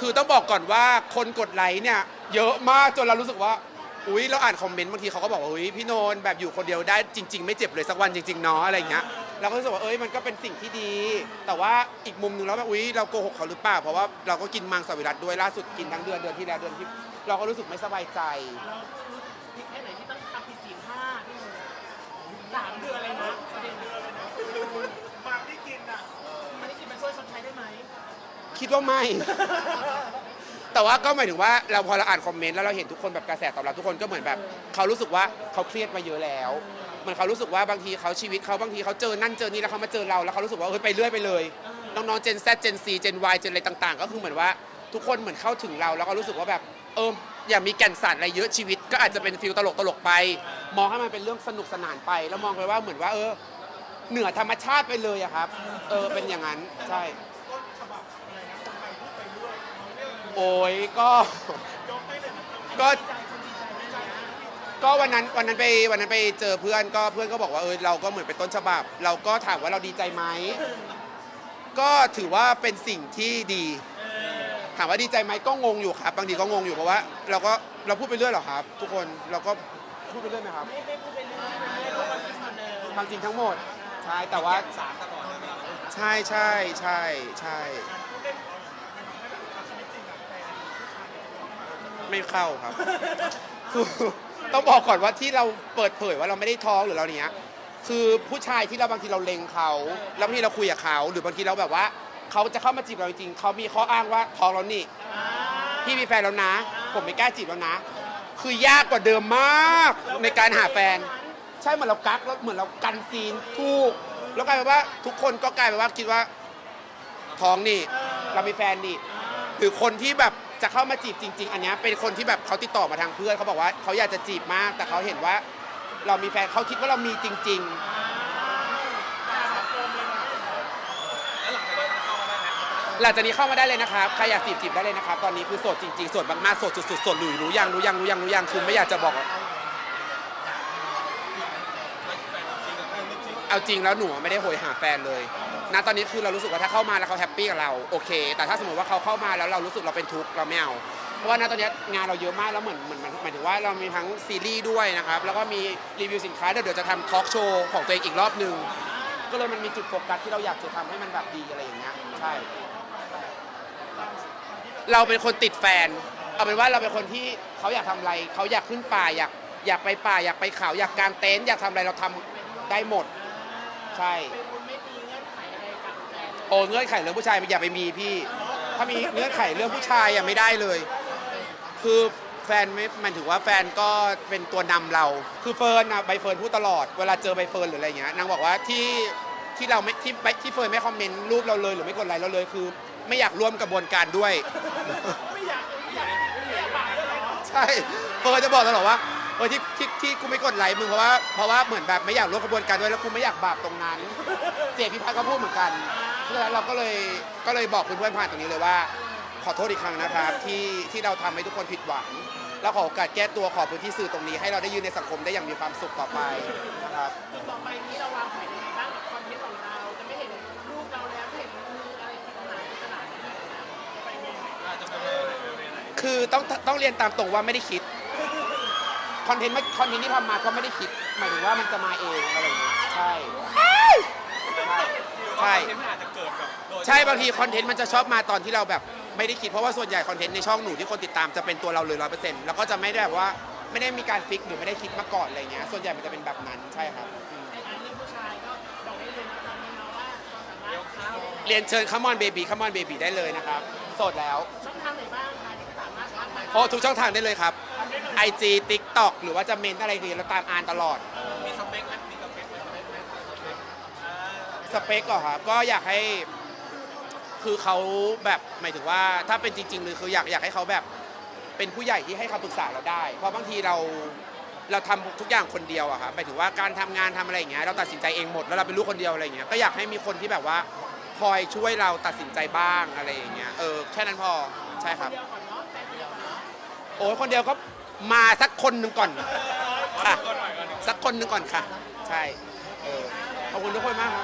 คือต้องบอกก่อนว่าคนกดไลค์เนี่ยเยอะมากจนเรารู้สึกว่า อุ้ยเราอ่านคอมเมนต์บางทีเขาก็บอกว่าอุ้ยพี่โนนแบบอยู่คนเดียวได้จริง ๆ ไม่เจ็บเลยสักวันจริงๆเนาะอะไรอย่างเงี้ยเราก็รู้สึกว่าเอ้ยมันก็เป็นสิ่งที่ดี แต่ว่าอีกมุมหนึ่งแล้วแบบอุ้ยเราโกหกเขาหรือเปล่าเพราะว่าเราก็กินมังสวิรัตด้วยล่าสุดกินทั้งเดือนเดือนที่แล้วเดือนที่เราก็รู้สึกไม่สบายใจ เรารู้สึกผิดแค่ไหนที่ต้องทำผิดศีลห้าพี่โมสามเดือนเลยนะประเดือนเลยนะมาที่ คิดว่าไม่ แต่ว่าก็หมายถึงว่าเราพอเราอ่านคอมเมนต์แล้วเราเห็นทุกคนแบบกระแสตอบรับทุกคนก็เหมือนแบบ เขารู้สึกว่าเขาเครียดมาเยอะแล้วเหมือนเขารู้สึกว่าบางทีเขาชีวิตเขาบางทีเขาเจอนั่นเจอนี่แล้วเขามาเจอเราแล้วเขารู้สึกว่าเฮ้ยไปเรื่อยไปเลยน้องๆเจน Z เจน C เจน Y เจนอะไรต่างๆ ก็คือเหมือนว่าทุกคนเหมือนเข้าถึงเราแล้วก็รู้สึกว่าแบบเอออย่ามีแก่นสารอะไรเยอะชีวิต ก็อาจจะเป็นฟิลตลกตลกๆไป มองให้มันเป็นเรื่องสนุกสนานไป แล้วมองไปว่าเหมือนว่าเออ เหนือธรรมชาติไปเลยอะครับ เออเป็นอย่างนั้นใช่ โอ้ยก็ก็ก็วันนั้นวันนั้นไปวันนั้นไปเจอเพื่อนก็เพื่อนก็บอกว่าเออเราก็เหมือนเป็นต้นฉบับ เราก็ถามว่าเราดีใจไหมก็ถือว่าเป็นสิ่งที่ดี ถามว่าดีใจไหมก็งงอยู่ครับ บางทีก็งงอยู่เพราะว่า เราก็เราพูดไปเรื่อยเหรอครับ ทุกคนเราก็พูดไปเรื่อยไหมครับไม่ไม่พูดไปเรื่อยไม่พูดความจริงเสนอความจริงทั้งหมดใช่แต่ว่าสารตลอดใช่ใช่ใช่ใช่ ไม่เข้าครับ คือต้องบอกก่อนว่าที่เราเปิดเผยว่าเราไม่ได้ท้องหรือเราเนี้ย คือผู้ชายที่เราบางทีเราเลงเขาแล้วบางทีเราคุยกับเขาหรือบางทีเราแบบว่าเขาจะเข้ามาจีบเราจริงๆเขามีข้ออ้างว่าท้องแล้วนี่พี่มีแฟนแล้วนะ ผมไม่กล้าจีบแล้วนะ คือยากกว่าเดิมมากในการหาแฟน ใช่เหมือนเรากักแล้วเหมือนเรากันซีนถูกแล้วกลายเป็นว่าทุกคนก็กลายเป็นว่าคิดว่าท้องนี่ เรามีแฟนนี่หรือคนที่แบบ จะเข้ามาจีบจริง ๆ อันเนี้ยเป็นคนที่แบบเขาติดต่อมาทางเพื่อนเขาบอกว่าเขาอยากจะจีบมาก แต่เขาเห็นว่า เรามีแฟนเขาคิดว่าเรามีจริงๆหลังจากนี้เข้ามาได้เลยนะครับ ใครอยากจีบจีบได้เลยนะครับ ตอนนี้คือโสดจริงๆ โสดมากๆ โสดสุดๆ โสดหลุยรู้ยังรู้ยังรู้ยังรู้ยังคือไม่อยากจะบอกเอาจริงแล้วหนูไม่ได้โหยหาแฟนเลย ณตอนนี้คือเรารู้สึกว่าถ้าเข้ามาแล้วเขาแฮปปี้กับเราโอเค แต่ถ้าสมมติว่าเขาเข้ามาแล้วเรารู้สึกเราเป็นทุกข์เราไม่เอาเพราะว่าณตอนนี้งานเราเยอะมากแล้วเหมือนเหมือนหมือนหมายถึงว่าเรามีทั้งซีรีส์ด้วยนะครับแล้วก็มีรีวิวสินค้าเดี๋ยวเดี๋ยวจะทำทอล์กโชว์ของตัวเองอีกรอบหนึ่งก็เลยมันมีจุดโฟกัสที่เราอยากจะทำให้มันแบบดีอะไรอย่างเงี้ยใช่ เราเป็นคนติดแฟน เอาเป็นว่าเราเป็นคนที่เขาอยากทำอะไร เขาอยากขึ้นป่าอยากอยากไปป่าอยากไปเขาอยากกางเต็นท์อยากทำอะไรเราทำได้หมด ใช่ เป็นคนไม่มี โอ้เงื่อนไขเรื่องผู้ชายอย่าไปมีพี่ ถ้ามีเงื่อนไขเรื่องผู้ชายยังไม่ได้เลย คือแฟนไม่มันถือว่าแฟนก็เป็นตัวนำเรา คือเฟิร์นอะใบเฟิร์นพูดตลอด เวลาเจอใบเฟิร์นหรืออะไรเงี้ยนางบอกว่าที่ที่เราไม่ที่ที่เฟิร์นไม่คอมเมนต์รูปเราเลยหรือไม่กดไลค์เราเลยคือ ไม่อยากร่วมกระบวนการด้วยไม่อยากไม่อยากไม่อยากบาปด้วยใช่เฟิร์นจะบอกตลอดว่าเออที่ที่ที่กูไม่กดไลค์มึงเพราะว่าเพราะว่าเหมือนแบบไม่อยากร่วมกระบวนการด้วยแล้วกูไม่อยากบาปตรงนั้น เจพิพัฒน์ก็พูดเหมือนกันะฉะนั้นเราก็เลยก็เลยบอกเพื่อนๆผ่านตรงนี้เลยว่า ขอโทษอีกครั้งนะครับ ที่ที่เราทำให้ทุกคนผิดหวัง แล้วขอโอกาสแก้ตัวขอพื้นที่สื่อตรงนี้ ให้เราได้ยืนในสังคมได้อย่างมีความสุขต่อไปนะครับ คือต่อไปนี้เราวางแผนยังไงบ้างกับคอนเทนต์ของเรา จะไม่เห็นรูปเราแล้วไม่เห็นมืออะไรที่หายขนาดนี้ไปเมนอาจจะเป็นเวไหนเวไหนคือต้องต้องเรียนตามตรงว่าไม่ได้คิดคอนเทนต์ไม่คอนเทนต์ที่ทำมาก็ไม่ได้คิด หมายถึงว่ามันจะมาเองอะไรอย่างเงี้ยใช่ใช่ ใช่เทนต์มันอาจจะเกิดกับโดยใช่บางทีคอนเทนต์มันจะชอบมาตอนที่เราแบบไม่ได้คิดเพราะว่าส่วนใหญ่คอนเทนต์ในช่องหนูที่คนติดตามจะเป็นตัวเราเลยร้อยเปอร์เซ็นต์แล้วก็จะไม่ได้แบบว่าไม่ได้มีการฟิกหรือไม่ได้คิดมาก่อนอะไรเงี้ยส่วนใหญ่มันจะเป็นแบบนั้นใช่ครับอืมในงานเรื่องผู้ชายก็บอกได้เลยนะตอนนี้เนาะว่าความสามารถเข้าเรียนเชิญ come on baby come on baby ได้เลยนะครับโสดแล้วช่องทางไหนบ้างคะที่สามารถทักมาโอ้ทุกช่องทางได้เลยครับ IG TikTok หรือว่าจะเมนอะไรคือเราตามอ่านตลอด สเปคก่อนครับก็อยากให้คือเขาแบบหมายถึงว่าถ้าเป็นจริงๆเลยคืออยากอยากให้เขาแบบเป็นผู้ใหญ่ที่ให้คำปรึกษาเราได้ เพราะบางทีเราเราทำทุกอย่างคนเดียวอะครับหมายถึงว่าการทำงานทำอะไรอย่างเงี้ยเราตัดสินใจเองหมดแล้วเราเป็นลูกคนเดียวอะไรอย่างเงี้ยก็อยากให้มีคนที่แบบว่าคอยช่วยเราตัดสินใจบ้างอะไรอย่างเงี้ยเออแค่นั้นพอใช่ครับ โอ้ยคนเดียวก็มาสักคนหนึ่งก่อนค่ะสักคนหนึ่งก่อนค่ะ ใช่เออขอบคุณทุกคนมากครับ